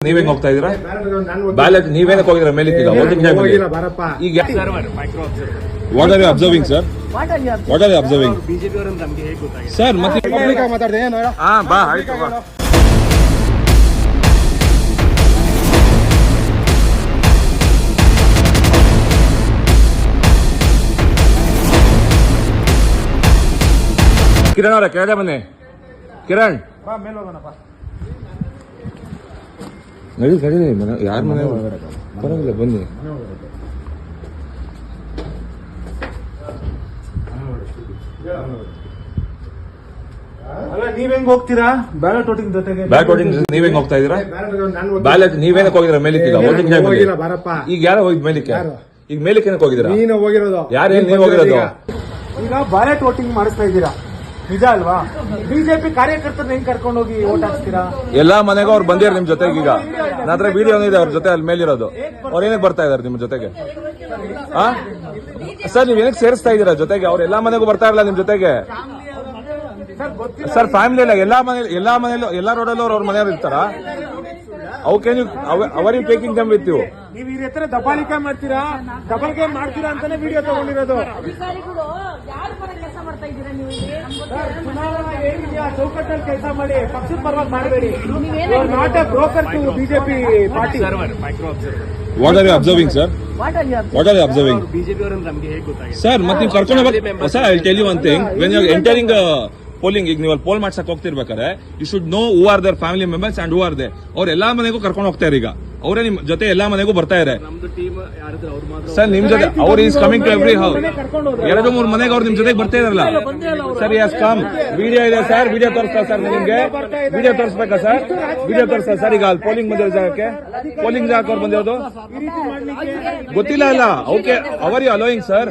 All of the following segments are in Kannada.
ನೀವ್ ಹೆಂಗ್ ಹೋಗ್ತಾ ಇದೀರಾ ಬ್ಯಾಲೆಟ್ ನೀವೇನಕ್ಕೆ ಹೋಗಿದ್ರ ಮೇಲೆ ಈಗ? ಬಾರಪ್ಪ what are you observing sir what are you observing sir ಮತ್ತೆ ಪಬ್ಲಿಕ್ ಆಗಿ ಮಾತಾಡ್ದೆ ಹಾ ಬಾ ಆಯ್ತು ಬಾ. ಕಿರಣ್ ಅವರ ಕೆಳಗೆ ಬನ್ನಿ. ಕಿರಣ್. ಬಾ ಮೇಲೆ ಹೋಗೋಣಪ್ಪ ನಡಿ ನಡಿ ಮನೆ ಯಾರ ಮನೆ ಪರವಾಗಿಲ್ಲ ಬನ್ನಿ. ನೀವ್ ಹೆಂಗ್ ಹೋಗ್ತೀರಾ? ಬ್ಯಾಲೆಟ್ ವೋಟಿಂಗ್ ಜೊತೆಗೆ ಬ್ಯಾಲೆಟ್ ವೋಟಿಂಗ್ ನೀವ್ ಹೆಂಗ್ ಹೋಗ್ತಾ ಇದೀರಾ ಬ್ಯಾಲೆಟ್ ನೀವೇನಕ್ಕೆ ಹೋಗಿದ್ರ ಮೇಲಿಕ್ಕೆ ಈಗ ಬಾರಪ್ಪ. ಈಗ ಯಾರೋ ಹೋಗಿದ್ ಮೇಲಿಕ್ಕೆ? ಈಗ ಮೇಲಿಕ್ಕೆ ಹೋಗಿದೀರಾ ನೀನು ಹೋಗಿರೋದು. ಯಾರು ನೀವು ಹೋಗಿರೋದು? ಈಗ. ಈಗ ಬ್ಯಾಲೆಟ್ ವೋಟಿಂಗ್ ಮಾಡಿಸ್ತಾ ಇದ್ದೀರಾ? ನಿಜ ಅಲ್ವಾ? ಬಿಜೆಪಿ ಕಾರ್ಯಕರ್ತರನ್ನ ಹೆಂಗ್ ಕರ್ಕೊಂಡು ಹೋಗಿ ಓಟ್ ಹಾಕ್ತೀರಾ ಎಲ್ಲಾ ಮನೆಗೂ ಅವ್ರು ಬಂದಿರ ನಿಮ್ ಜೊತೆಗೆ ಈಗ. ನನ್ನ ಹತ್ರ ವಿಡಿಯೋ ಇದೆ ಅವ್ರ ಜೊತೆ ಅಲ್ಲಿ ಮೇಲಿರೋದು. ಅವ್ರ ಏನಕ್ಕೆ ಬರ್ತಾ ಇದಾರೆ ನಿಮ್ ಜೊತೆಗೆ? ಆ? ಸರ್ ನೀವ್ ಏನಕ್ಕೆ ಸೇರಿಸ್ತಾ ಇದೀರಾ ಜೊತೆಗೆ? ಅವ್ರ ಎಲ್ಲಾ ಮನೆಗೂ ಬರ್ತಾ ಇರಲ್ಲ ನಿಮ್ ಜೊತೆಗೆ. ಸರ್ ಫ್ಯಾಮಿಲಿ ಎಲ್ಲ ಎಲ್ಲಾ ಎಲ್ಲಾ ಮನೇಲಿ ಎಲ್ಲಾ ರೋಡಲ್ಲೂ ಅವ್ರ ಮನೆಯವ್ರು ಇರ್ತಾರ? ಅವು can you are you taking them with you ನೀವು ಈ ರೀತಿ ದಬಾಲಿಕೆ ಮಾಡ್ತೀರಾ? ದಬಾಲಿಕೆ ಮಾಡ್ತೀರಾ ಅಂತಾನೆ ವಿಡಿಯೋ ತಗೊಂಡಿರೋದು. ಚೌಕಟ್ಟಲ್ಲಿ ಕೆಲಸ ಮಾಡಿ ಪಕ್ಷದ ಪರವಾಗಿ ಮಾಡಬೇಡಿ. Not a broker to BJP party what are you observing sir what are you observing BJP sir ಮತ್ತೆ ನೀವು ಕರ್ಕೊಂಡು ಹೋಗ್ಬೇಕು sir I tell you one thing when you entering polling ಈಗ ನೀವು ಪೋಲ್ ಮಾಡ್ಸಕ್ ಹೋಗ್ತಿರ್ಬೇಕಾದ್ರೆ you should know who are their family members and who are they ಅವ್ರ ಎಲ್ಲಾ ಮನೆಗೂ ಕರ್ಕೊಂಡು ಹೋಗ್ತಾ ಈಗ ಅವರೇ ನಿಮ್ ಜೊತೆ ಎಲ್ಲಾ ಮನೆಗೂ ಬರ್ತಾ ಇದೆ ಟೀಮ್ ಯಾರಿದ್ರು ಅವ್ರು ಮಾತ್ರ ಸರ್ ನಿಮ್ ಜೊತೆ ಅವ್ರ is coming to every house ಎರಡು ಮೂರು ಮನೆಗೆ ಅವ್ರು ನಿಮ್ ಜೊತೆಗೆ ಬರ್ತಾ ಇದಾರಲ್ಲ. ಸರ್ ಎಸ್ ಕಮ್ ವಿಡಿಯೋ ಇದೆ ಸರ್ ವಿಡಿಯೋ ತೋರಿಸ್ತಾ ಸರ್ ನಿಮ್ಗೆ. ವಿಡಿಯೋ ತೋರಿಸ್ಬೇಕಾ ಸರ್ ವಿಡಿಯೋ ತೋರಿಸ್ತಾ ಸರ್ ಈಗ ಅಲ್ಲಿ ಪೋಲಿಂಗ್ ಬಂದಿರೋ ಜಾಗಕ್ಕೆ. ಪೋಲಿಂಗ್ ಜಾಗಕ್ಕೆ ಅವ್ರು ಬಂದಿರೋದು? ಗೊತ್ತಿಲ್ಲ ಅಲ್ಲ. Okay are you allowing sir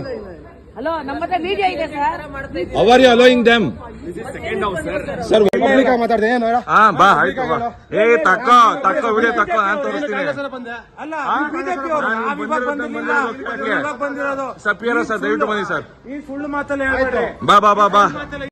hello ನಮ್ಮ ಹತ್ರ ವಿಡಿಯೋ ಇದೆ sir. Are you allowing them second house sir public ಮಾತಾಡ್ದೆ ಏನು ಹೇಳ? ಹಾ ಬಾ ಆಯ್ತು ಬಾ. ಏ ತಕ್ಕೋ ತಕ್ಕೋ ವಿಡಿಯೋ ತಕ್ಕೋ ನಾನ್ ತೋರಿಸ್ತೀನಿ. ಅಲ್ಲ ಬಿಜೆಪಿ ಅವರು ನಾನು ನಾವ್ ಬಂದಿಲ್ಲ. ಬಂದಿರೋದು ಬಂದಿರೋದು. ಸರ್ ಪಿ ಆರ್ ಸರ್ ದಯವಿಟ್ಟು ಬನ್ನಿ ಸರ್. ಈ ಸುಳ್ಳು ಮಾತಲ್ಲಿ ಹೇಳ್ಬೇಡಿ. ಬಾ ಬಾ ಬಾ ಬಾ.